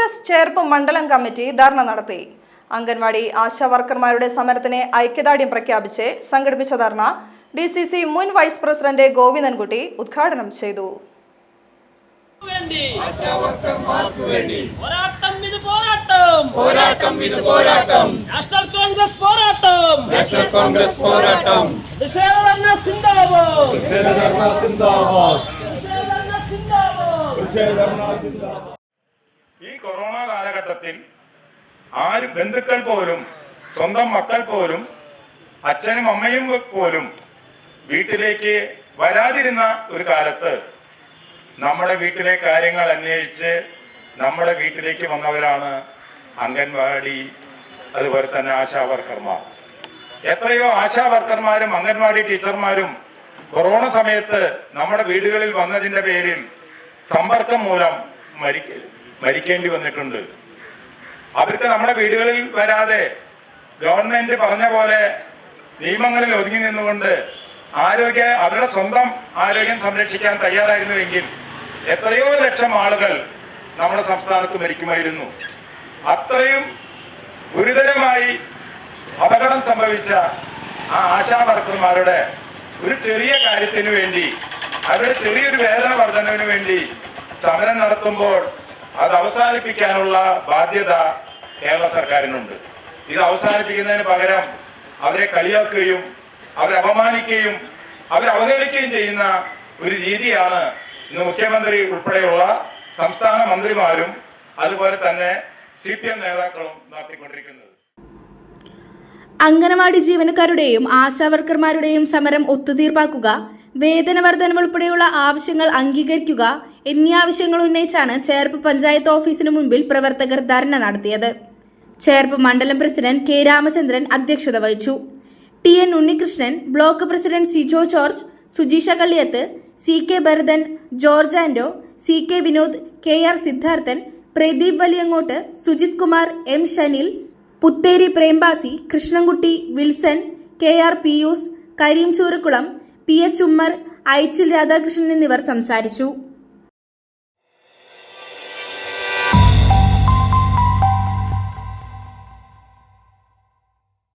കോൺഗ്രസ് ചേർപ്പ് മണ്ഡലം കമ്മിറ്റി ധർണ നടത്തി. അംഗൻവാടി ആശാവർക്കർമാരുടെ സമരത്തിന് ഐക്യദാർഢ്യം പ്രഖ്യാപിച്ച് സംഘടിപ്പിച്ച ധർണ ഡി സി സി മുൻ വൈസ് പ്രസിഡന്റ് ഗോവിന്ദൻകുട്ടി ഉദ്ഘാടനം ചെയ്തു. വേണ്ടി. പോരാട്ടം ഇത് പോരാട്ടം. പോരാട്ടം ഇത് പോരാട്ടം. നാഷണൽ കോൺഗ്രസ് പോരാട്ടം. നാഷണൽ കോൺഗ്രസ് പോരാട്ടം. സിന്ദാബാദ്. സിന്ദാബാദ്. സിന്ദാബാദ്. ഈ കൊറോണ കാലഘട്ടത്തിൽ ആര് ബന്ധുക്കൾ പോലും സ്വന്തം മക്കൾ പോലും അച്ഛനും അമ്മയും പോലും വീട്ടിലേക്ക് വരാതിരുന്ന ഒരു കാലത്ത് നമ്മുടെ വീട്ടിലെ കാര്യങ്ങൾ അന്വേഷിച്ച് നമ്മുടെ വീട്ടിലേക്ക് വന്നവരാണ് അംഗൻവാടി അതുപോലെ തന്നെ ആശാ വർക്കർമാർ. എത്രയോ ആശാ വർക്കർമാരും അംഗൻവാടി ടീച്ചർമാരും കൊറോണ സമയത്ത് നമ്മുടെ വീടുകളിൽ വന്നതിന്റെ പേരിൽ സമ്പർക്കം മൂലം മരിക്ക മരിക്കേണ്ടി വന്നിട്ടുണ്ട്. അവർക്ക് നമ്മുടെ വീടുകളിൽ വരാതെ ഗവൺമെന്റ് പറഞ്ഞ പോലെ നിയമങ്ങളിൽ ഒതുങ്ങി നിന്നുകൊണ്ട് ആരോഗ്യ അവരുടെ സ്വന്തം ആരോഗ്യം സംരക്ഷിക്കാൻ തയ്യാറായിരുന്നുവെങ്കിൽ എത്രയോ ലക്ഷം ആളുകൾ നമ്മുടെ സംസ്ഥാനത്ത് മരിക്കുമായിരുന്നു. അത്രയും ഗുരുതരമായി അപകടം സംഭവിച്ച ആ ആശാ വർക്കർമാരുടെ ഒരു ചെറിയ കാര്യത്തിന് വേണ്ടി അവരുടെ ചെറിയൊരു വേതന വർധനവിന് വേണ്ടി സമരം നടത്തുമ്പോൾ അത് അവസാനിപ്പിക്കാനുള്ള ബാധ്യത കേരള സർക്കാരിനുണ്ട്. ഇത് അവസാനിപ്പിക്കുന്നതിന് പകരം അവരെ കളിയാക്കുകയും അവരെ അപമാനിക്കുകയും അവരെ അവഹേളിക്കുകയും ചെയ്യുന്ന ഒരു രീതിയാണ് ഇന്ന് മുഖ്യമന്ത്രി ഉൾപ്പെടെയുള്ള സംസ്ഥാന മന്ത്രിമാരും അതുപോലെ തന്നെ സി പി എം നേതാക്കളും നടത്തിക്കൊണ്ടിരിക്കുന്നത്. അംഗനവാടി ജീവനക്കാരുടെയും ആശാവർക്കർമാരുടെയും സമരം ഒത്തുതീർപ്പാക്കുക വേതന വർധന ഉൾപ്പെടെയുള്ള ആവശ്യങ്ങൾ അംഗീകരിക്കുക എന്നീ ആവശ്യങ്ങൾ ഉന്നയിച്ചാണ് ചേർപ്പ് പഞ്ചായത്ത് ഓഫീസിന് മുൻപിൽ പ്രവർത്തകർ ധർണ നടത്തിയത്. ചേർപ്പ് മണ്ഡലം പ്രസിഡന്റ് കെ രാമചന്ദ്രൻ അധ്യക്ഷത വഹിച്ചു. T N Unnikrishnan block president Sijo George Sujeesha Kalliyath C K Bharathan George Anto C K Vinod K R Siddharthan Pradeep Valiyangott Sujith Kumar M Shanil Putheri പ്രേംബാസി Krishnankutty Wilson K R Pius Kareem Choorakkulam P H Ummer Aichil Radhakrishnan എന്നിവർ സംസാരിച്ചു.